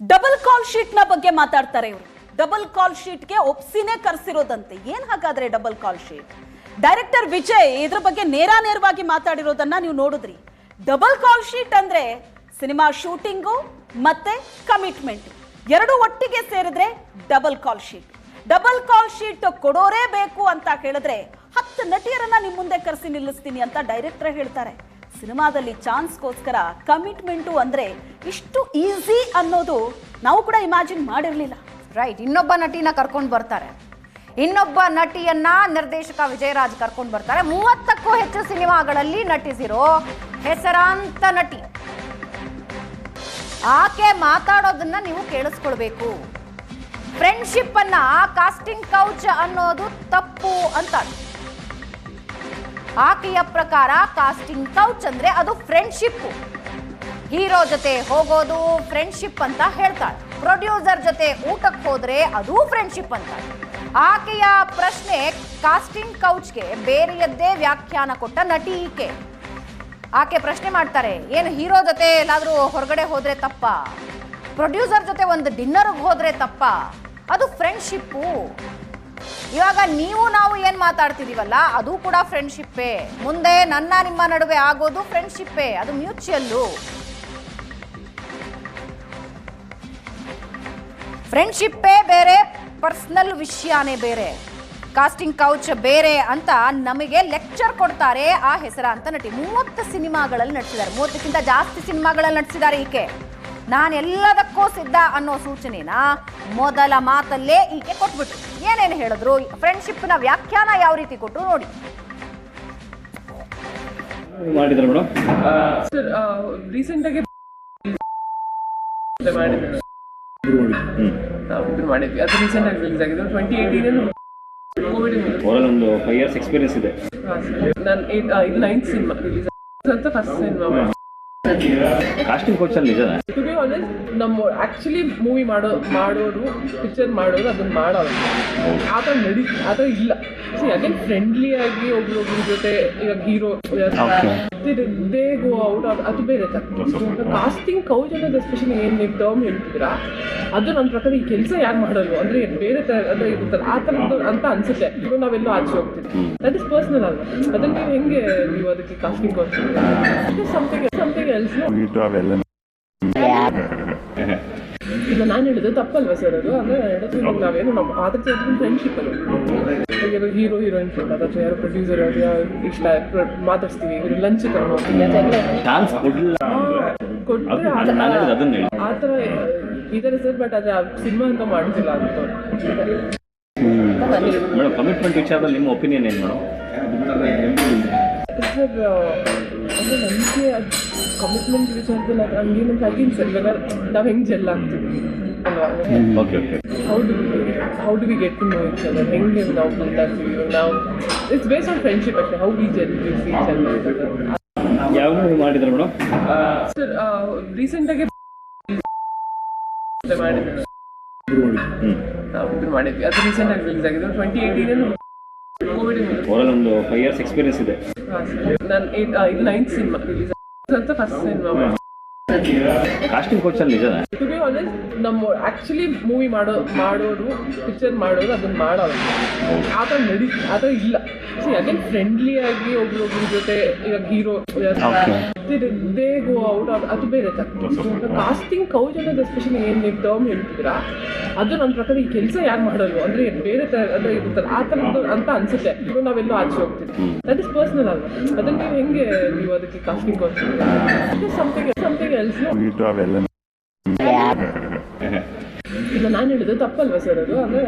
Double ಕಾಲ್ ಶೀಟ್ನ ಬಗ್ಗೆ ಮಾತಾಡ್ತಾರೆ ಇವರು. ಡಬಲ್ ಕಾಲ್ ಶೀಟ್ಗೆ ಒಪ್ಸಿನೇ ಕರ್ಸಿರೋದಂತೆ. ಏನ್ ಹಾಗಾದ್ರೆ double call sheet? Director Vijay ಇದ್ರ ಬಗ್ಗೆ ನೇರ ನೇರವಾಗಿ ಮಾತಾಡಿರೋದನ್ನ ನೀವು ನೋಡಿದ್ರಿ. ಡಬಲ್ ಕಾಲ್ ಶೀಟ್ ಅಂದ್ರೆ ಸಿನಿಮಾ ಶೂಟಿಂಗು ಮತ್ತೆ ಕಮಿಟ್ಮೆಂಟ್. ಎರಡು ಒಟ್ಟಿಗೆ ಸೇರಿದ್ರೆ double call sheet. Double call sheet ಕೊಡೋರೇ ಬೇಕು ಅಂತ ಹೇಳಿದ್ರೆ ಹತ್ತು ನಟಿಯರನ್ನ ನಿಮ್ ಮುಂದೆ ಕರೆಸಿ ನಿಲ್ಲಿಸ್ತೀನಿ ಅಂತ ಡೈರೆಕ್ಟರ್ ಹೇಳ್ತಾರೆ. ಸಿನಿಮಾದಲ್ಲಿ ಚಾನ್ಸ್ಗೋಸ್ಕರ ಕಮಿಟ್ಮೆಂಟು ಅಂದ್ರೆ ಇಷ್ಟು ಈಸಿ ಅನ್ನೋದು ನಾವು ಕೂಡ ಇಮ್ಯಾಜಿನ್ ಮಾಡಿರಲಿಲ್ಲ. ರೈಟ್ ಇನ್ನೊಬ್ಬ ನಟಿನ ಕರ್ಕೊಂಡು ಬರ್ತಾರೆ. ಇನ್ನೊಬ್ಬ ನಟಿಯನ್ನ ನಿರ್ದೇಶಕ ವಿಜಯರಾಜ್ ಕರ್ಕೊಂಡು ಬರ್ತಾರೆ. ಮೂವತ್ತಕ್ಕೂ ಹೆಚ್ಚು ಸಿನಿಮಾಗಳಲ್ಲಿ ನಟಿಸಿರೋ ಹೆಸರಾಂತ ನಟಿ. ಆಕೆ ಮಾತಾಡೋದನ್ನ ನೀವು ಕೇಳಿಸ್ಕೊಳ್ಬೇಕು. ಫ್ರೆಂಡ್ಶಿಪ್ ಅನ್ನ ಕಾಸ್ಟಿಂಗ್ ಕೌಚ್ ಅನ್ನೋದು ತಪ್ಪು ಅಂತಾಳೆ ಆಕೆಯ ಪ್ರಕಾರ ಕಾಸ್ಟಿಂಗ್ ಕೌಚ್ ಅಂದ್ರೆ ಅದು ಫ್ರೆಂಡ್ಶಿಪ್ ಹೀರೋ ಜೊತೆ ಹೋಗೋದು ಫ್ರೆಂಡ್ಶಿಪ್ ಅಂತ ಹೇಳ್ತಾಳೆ ಪ್ರೊಡ್ಯೂಸರ್ ಜೊತೆ ಊಟಕ್ಕೆ ಹೋದ್ರೆ ಅದು ಫ್ರೆಂಡ್ಶಿಪ್ ಅಂತ. ಆಕೆಯ ಪ್ರಶ್ನೆ ಕಾಸ್ಟಿಂಗ್ ಕೌಚ್ಗೆ ಬೇರೆಯದ್ದೇ ವ್ಯಾಖ್ಯಾನ ಕೊಟ್ಟ ನಟಿ ಈಕೆ. ಆಕೆ ಪ್ರಶ್ನೆ ಮಾಡ್ತಾರೆ, ಏನು ಹೀರೋ ಜೊತೆ ಎಲ್ಲಾದರೂ ಹೊರಗಡೆ ಹೋದ್ರೆ ತಪ್ಪ? ಪ್ರೊಡ್ಯೂಸರ್ ಜೊತೆ ಒಂದು ಡಿನ್ನರ್ಗೆ ಹೋದ್ರೆ ತಪ್ಪ? ಅದು ಫ್ರೆಂಡ್ಶಿಪ್ಪು ಇವಾಗ ನೀವು ನಾವು ಏನ್ ಮಾತಾಡ್ತಿದೀವಲ್ಲ, ಅದು ಕೂಡ ಫ್ರೆಂಡ್ಶಿಪ್ಪೇ ಮುಂದೆ ನನ್ನ ನಿಮ್ಮ ನಡುವೆ ಆಗೋದು ಫ್ರೆಂಡ್ಶಿಪ್ಪೇ ಅದು ಮ್ಯೂಚುಯಲ್ಲು ಫ್ರೆಂಡ್ಶಿಪ್ಪೇ ಬೇರೆ ಪರ್ಸನಲ್ ವಿಷಯನೇ ಬೇರೆ. ಕಾಸ್ಟಿಂಗ್ ಕೌಚ್ ಬೇರೆ ಅಂತ ನಮಗೆ ಲೆಕ್ಚರ್ ಕೊಡ್ತಾರೆ ಆ ಹೆಸರ ಅಂತ ನಟಿ. ಮೂವತ್ತು ಸಿನಿಮಾಗಳಲ್ಲಿ ನಟಿಸಿದ್ದಾರೆ ಮೂವತ್ತಕ್ಕಿಂತ ಜಾಸ್ತಿ ಸಿನಿಮಾಗಳಲ್ಲಿ ನಟಿಸಿದ್ದಾರೆ ಈಕೆ. ನಾನು ಎಲ್ಲದಕ್ಕೂ ಸಿದ್ಧ ಅನ್ನೋ ಸೂಚನೆನ ಮೊದಲ ಮಾತಲ್ಲೇ ಈಕೆ ಕೊಟ್ಬಿಟ್ರು. ಏನೇನು ಹೇಳಿದ್ರು? ನ ವ್ಯಾಖ್ಯಾನ ಯಾವ ರೀತಿ ಕೊಟ್ಟರು ನೋಡಿ. ಮಾಡಿದ್ರು ಮೇಡಮ್ ಸರ್ ರೀಸೆಂಟಾಗಿ ಮಾಡಿದ್ದೆ ನಾವು ಇದು ಮಾಡಿದ್ವಿ. ಅದು ರೀಸೆಂಟಾಗಿ ರಿಲೀಸ್ ಆಗಿದೆ. ಟ್ವೆಂಟಿ ಏಯ್ಟೀನಲ್ಲಿ ಕೋವಿಡ್ ಓವರಾಲ್ ಒಂದು ಫೈವ್ ಇಯರ್ಸ್ ಎಕ್ಸ್ಪೀರಿಯನ್ಸ್ ಇದೆ. ನಾನು ಇದು ನೈನ್ತ್ ಸಿನಿಮಾ ರಿಲೀಸ್ ಅಂತ ಫಸ್ಟ್ ಸಿನಿಮಾ ಕಾಸ್ಟಿಂಗ್ ಕೋಚ್ ಅಲ್ಲಿ ನಿಜನಾ? ಟು ಬಿ ಆನೆಸ್ಟ್ ನಮ್ಮ ಆಕ್ಚುಲಿ ಮೂವಿ ಮಾಡೋ ಮಾಡೋರು ಪಿಕ್ಚರ್ ಮಾಡೋರು ಅದನ್ನ ಮಾಡೋದು ಆ ಥರ ನಡಿ ಆ ಥರ ಇಲ್ಲ. ಸಿ ಅಗೇನ್ ಫ್ರೆಂಡ್ಲಿ ಆಗಿ ಒಬ್ರು ಒಬ್ರ ಜೊತೆ ಇವಾಗ ಹೀರೋ ದೇ ಗೋ ಔಟ್ ಅದು ಬೇರೆ ಕಾಸ್ಟಿಂಗ್ ಕೌಚ್ ಅನ್ನೋದು ಎಸ್ಪೆಷಲಿ ಏನು ನೀವು ಟರ್ಮ್ ಹೇಳ್ತಿದ್ದೀರಾ ಅದು ನನ್ನ ಪ್ರಕಾರ ಈ ಕೆಲಸ ಯಾರು ಮಾಡಲ್ವ ಅಂದರೆ ಬೇರೆ ಥರ ಅಂದರೆ ಇರ್ತಾರೆ ಆ ಥರದ್ದು ಅಂತ ಅನ್ಸುತ್ತೆ. ಇವಾಗ ನಾವೆಲ್ಲೋ ಆಚೆ ಹೋಗ್ತೀವಿ. ದಟ್ ಇಸ್ ಪರ್ಸ್ನಲ್ ಅಲ್ಲ ಅದನ್ನು ನೀವು ಹೆಂಗೆ ನೀವು ಅದಕ್ಕೆ casting couch something something else ಈಗ ನಾನು ಹೇಳಿದ್ದು ತಪ್ಪಲ್ವಾ ಸರ್ ಅದು? ಅಂದ್ರೆ ಹೇಳಿದ್ರೆ ಇವಾಗ ನಾವೇನು ನಮ್ಮ ಆದ್ರೆ ಫ್ರೆಂಡ್ಶಿಪ್ ಅದು ಇವಾಗ ಹೀರೋ ಹೀರೋಯಿನ್ ಫ್ರೆಂಡ್ ಅಥವಾ ಯಾರೋ ಪ್ರೊಡ್ಯೂಸರ್ ಇಷ್ಟ ಮಾತಾಡ್ತೀವಿ ಮಾತಾಡ್ಸ್ತೀವಿ ಇವರು ಲಂಚ್ ಕರ್ಕೊಂಡು ಹೋಗ್ತೀವಿ ಕೊಟ್ಟರೆ ಆ ಥರ ಇದ್ದಾರೆ ಸರ್ ಬಟ್ ಅದೇ ಸಿನಿಮಾ ಅಂತ ಮಾಡ್ತಿಲ್ಲ ಅಂತ ಮೇಡಮ್ ಕಮಿಟ್ಮೆಂಟ್ ವಿಚಾರದಲ್ಲಿ ನಿಮ್ಮ ಒಪಿನಿಯನ್ ಏನು ಮೇಡಮ್ ಸರ್ ಅಂದರೆ ನನಗೆ ಅದು ಕಮಿಟ್ಮೆಂಟ್ ವಿಚಾರದಲ್ಲಿ ಅದು ಹಂಗೇನಂತ ಆಗಿಲ್ಲ ಸರ್ ಇವಾಗ ನಾವು ಹೆಂಗೆ ಜೆಲ್ ಆಗ್ತೀವಿ ಅಲ್ವಾ okay okay how do we get to know each other? ಹೆಂಗೆ ನಾವು ಮಾತಾಡ್ತೀವಿ ನಾವು ಇಟ್ಸ್ ಬೇಸ್ ಆನ್ ಫ್ರೆಂಡ್ಶಿಪ್ ಅಷ್ಟೇ ಹೌ ವಿ ಜೆಲ್ ಅದರ್ ಯಾವ ಮೂವಿ ಮಾಡಿದ್ರು ಮೇಡಮ್? ಸರ್ ರೀಸೆಂಟಾಗಿ ಮಾಡಿದ್ರು. ಹ್ಞೂ ನಾವು ಇದು ಮಾಡಿದ್ವಿ. ಅದು ರೀಸೆಂಟಾಗಿ ರಿಲೀಸ್ ಆಗಿದೆ. ಟ್ವೆಂಟಿ ಏಯ್ಟೀನಲ್ಲಿ ಕೋವಿಡ್ ಒಂದು ಫೈವ್ ಇಯರ್ಸ್ ಎಕ್ಸ್ಪೀರಿಯನ್ಸ್ ಇದೆ. ಹಾಂ ನಾನು ಇದು ನೈನ್ತ್ ಸಿನಿಮಾ ರಿಲೀಸ್ ಅಂತ ಫಸ್ಟ್ ಸಿನಿಮಾ ಕಾಸ್ಟಿಂಗ್ ಕೋಚ್ ಅಲ್ಲಿ ಇದೆ ಟು ಬಿ ಆನೆಸ್ಟ್ ನಮ್ಮ ಆ್ಯಕ್ಚುಲಿ ಮೂವಿ ಮಾಡೋ ಮಾಡೋರು ಪಿಕ್ಚರ್ ಮಾಡೋರು ಅದನ್ನ ಮಾಡೋದು ಆ ಥರ ನಡಿ ಆ ಥರ ಇಲ್ಲ. ಅಗೇನ್ ಫ್ರೆಂಡ್ಲಿ ಆಗಿ ಒಬ್ರೊಬ್ರ ಒಬ್ರ ಜೊತೆ ಇವಾಗ ಹೀರೋ ದೇ ಗೋ ಔಟ್ ಅದು ಬೇರೆ ಕಾಸ್ಟಿಂಗ್ ಕೌಜ್ ಅನ್ನೋದು ಎಸ್ಪೆಷಲಿ ಏನು ನೀವು ಟರ್ಮ್ ಹೇಳ್ತಿದ್ದೀರಾ ಅದು ನನ್ನ ಪ್ರಕಾರ ಈ ಕೆಲಸ ಯಾರು ಮಾಡಲ್ವ ಅಂದ್ರೆ ಬೇರೆ ಥರ ಅಂದ್ರೆ ಇರುತ್ತಲ್ಲ ಆ ಥರದ್ದು ಅಂತ ಅನ್ಸುತ್ತೆ. ಇವಾಗ ನಾವೆಲ್ಲೋ ಆಚೆ ಹೋಗ್ತೀವಿ. ದಟ್ ಇಸ್ ಪರ್ಸನಲ್ ಅಲ್ಲ ಅದನ್ನ ನೀವು ಹೆಂಗೆ ನೀವು ಅದಕ್ಕೆ casting couch something something else ಈಗ ನಾನು ಹೇಳಿದ್ದು ತಪ್ಪಲ್ವಾ ಸರ್ ಅದು? ಅಂದ್ರೆ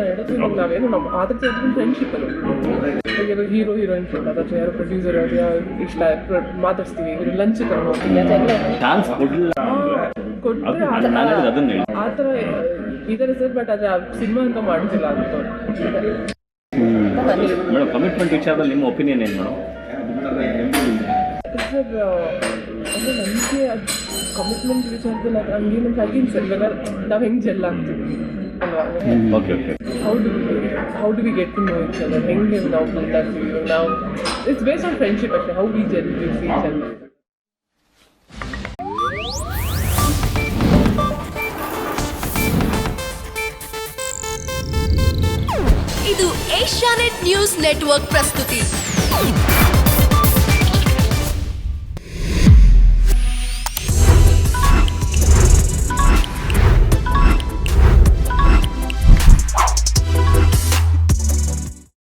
ನಾವೇನು ನಮ್ಮ ಆದ್ರೆ ಫ್ರೆಂಡ್ಶಿಪ್ ಅದು ಇವಾಗ ಹೀರೋ ಹೀರೋಯಿನ್ ಫ್ರೆಂಡ್ ಅಥವಾ ಯಾರೋ ಪ್ರೊಡ್ಯೂಸರ್ ಇಷ್ಟ ಮಾತಾಡ್ತೀವಿ ಮಾತಾಡ್ಸ್ತೀವಿ ಇವರು ಲಂಚ್ ಕೊಟ್ಟರೆ ಅದು ಆ ಥರ ಇದಾರೆ ಸರ್ ಬಟ್ ಆದರೆ ಸಿನಿಮಾ ಅಂತ ಮಾಡ್ತಿಲ್ಲ ಅಂತ ಮೇಡಮ್ ಕಮಿಟ್ಮೆಂಟ್ ವಿಚಾರದಲ್ಲಿ ನಿಮ್ಮ ಒಪಿನಿಯನ್ ಏನು ಮೇಡಮ್ ಸರ್ ಅಂದರೆ ನನಗೆ ಅದು ಕಮಿಟ್ಮೆಂಟ್ ವಿಚಾರದಲ್ಲಿ ಅದು ಹಂಗೇನಂತ ಆಗಿಲ್ಲ ಸರ್ ಇವಾಗ ನಾವು ಹೆಂಗೆ ಜೆಲ್ ಆಗ್ತೀವಿ. ಅಲ್ವಾ? Okay okay how do how do we get to know each other ಹೆಂಗೆ ನಾವು ಮಾತಾಡ್ತೀವಿ ನಾವು ಇಟ್ಸ್ ಬೇಸ್ಡ್ ಆನ್ ಫ್ರೆಂಡ್ಶಿಪ್ ಅಷ್ಟೇ how we gel see each other. ಇದು ಏಷ್ಯಾನೆಟ್ ನ್ಯೂಸ್ ನೆಟ್ವರ್ಕ್ ಪ್ರಸ್ತುತಿ.